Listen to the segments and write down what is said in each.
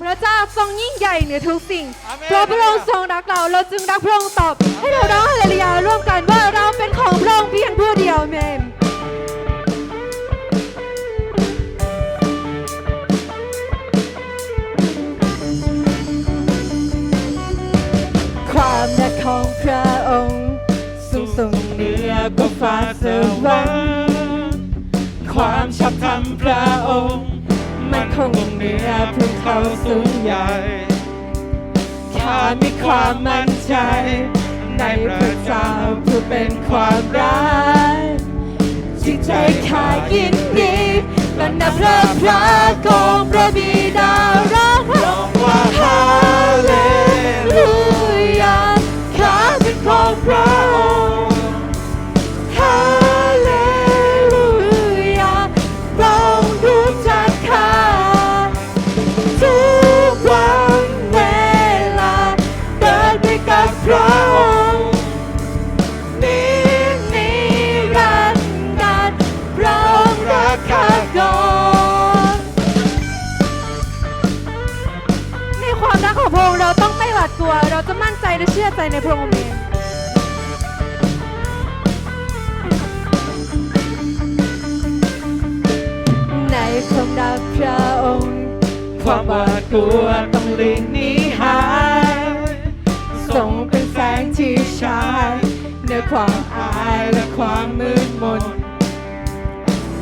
พระเจ้าทรงยิ่งใหญ่เหนือทุกสิ่งอาเมนเพราะพระองค์ทรงรักเราเราจึงรักพระองค์ตอบ ให้เราร้องฮาเลลูยาร่วมกันว่าเราเป็นของพระองค์เพียงผู้เดียวอาเมนความรักของพระองค์สูงส่งเหนือกว่าฟ้าสวรรค์ความชอบธรรมพระองค์มันคงเหนือภู เขาสูงใหญ่ข้ามีความมั่นใจ ในพระเจ้าผู้เป็นความรักจิตใจข้ายินดีบรรดาพระพระของพระบิดาร้องร้องว่าฮาเลลูยาข้าเป็นของพระาต้องไม่หวาดกลัว เราจะมั่นใจและเชื่อใจในพระองค์เองในความรักพระองค์ความหวาดกลัวต้องหลีกหนีหายส่งเป็นแสงที่ฉายเหนือความอายและความมืดมน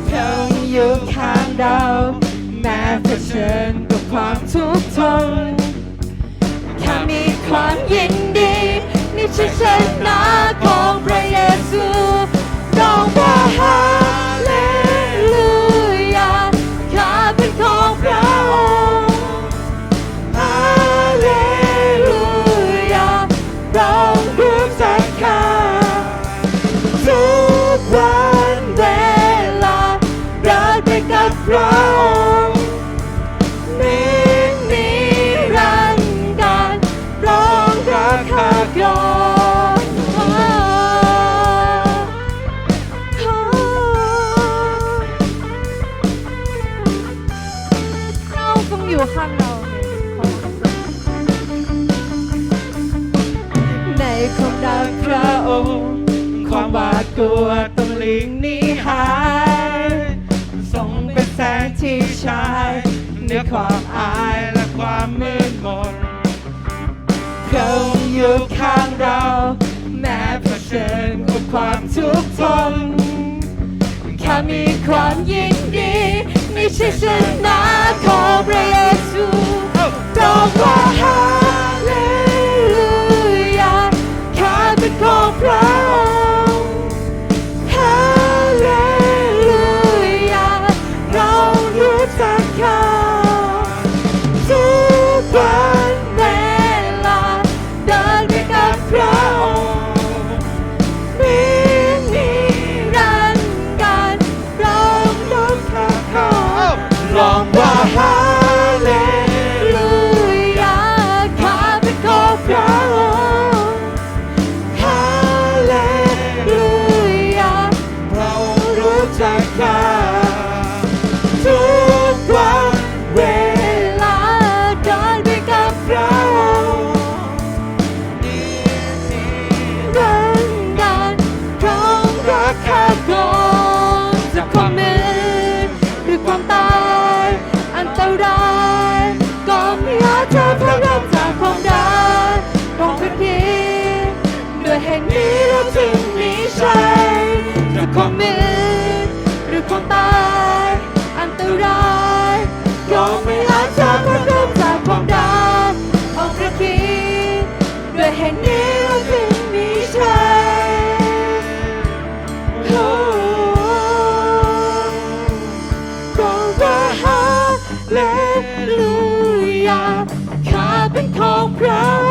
พระองค์อยู่ข้างเรา แม้เผชิญกับความทุกข์ทน ข้ามีความยินดี นี่ชัยชนะของพระเยซูต้อง กลัวต้องหลีกหนีหายส่งเป็นแสงที่ฉายเหนือความอายและความมืดมนพระองอยู่ข้างเรา แม้เผชิญกับความทุกข์ทนข้ามีความยินดีไม่ใชัยชนะาเ